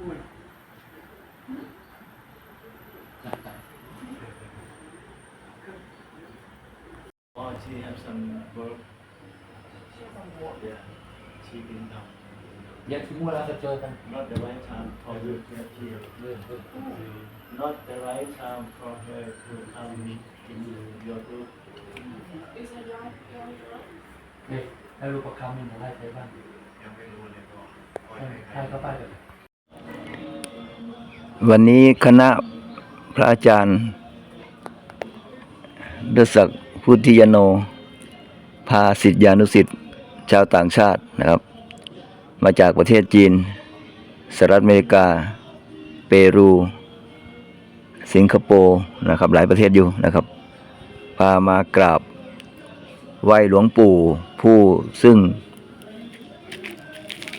พูดพอ she have some work yeah she been down Yeah, tomorrow I'll have to Not the right time for you to appear. Not the right time for her to come into your group. Is it your your group? แล้วรู้ประคำมันอะไรไปบ้างยังไม่รู้เลยก็ให้เขาไปเลย วันนี้คณะพระอาจารย์ดศักดิ์พุทธิยโน พาสิทธิานุสิทธิ์ชาวต่างชาตินะครับ มาจากประเทศจีนสหรัฐอเมริกา เปรู สิงคโปร์นะครับ หลายประเทศอยู่นะครับ พามากราบไหว้หลวงปู่ผู้ซึ่ง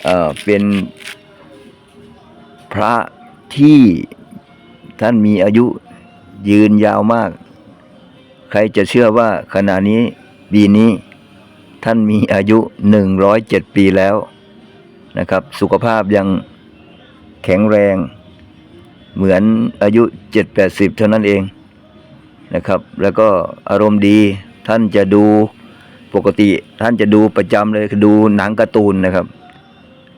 เอ่อเป็นพระ ที่ท่านมีอายุยืนยาวมาก ใครจะเชื่อว่าขณะนี้ปีนี้ท่านมีอายุหนึ่งร้อยเจ็ดปีแล้วนะครับ สุขภาพยังแข็งแรง เหมือนอายุเจ็ดแปดสิบเท่านั้นเองนะครับ แล้วก็อารมณ์ดีท่านจะดูปกติท่านจะดูประจำเลยดูหนังการ์ตูนนะครับ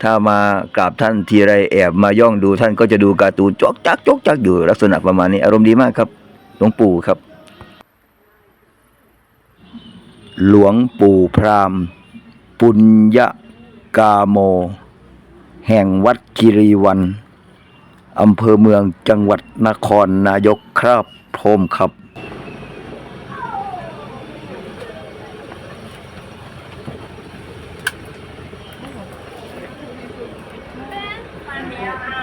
ถ้ามากราบท่านทีไรแอบมาย่องดูท่านก็จะดูการ์ตูนจอกจักจอกจักอยู่ลักษณะประมาณนี้ อารมณ์ดีมากครับ หลวงปู่ครับ หลวงปู่พราหมณ์ปุญญกาโม แห่งวัดคิรีวันอำเภอเมืองจังหวัดนครนายกครับพรมครับ Yeah.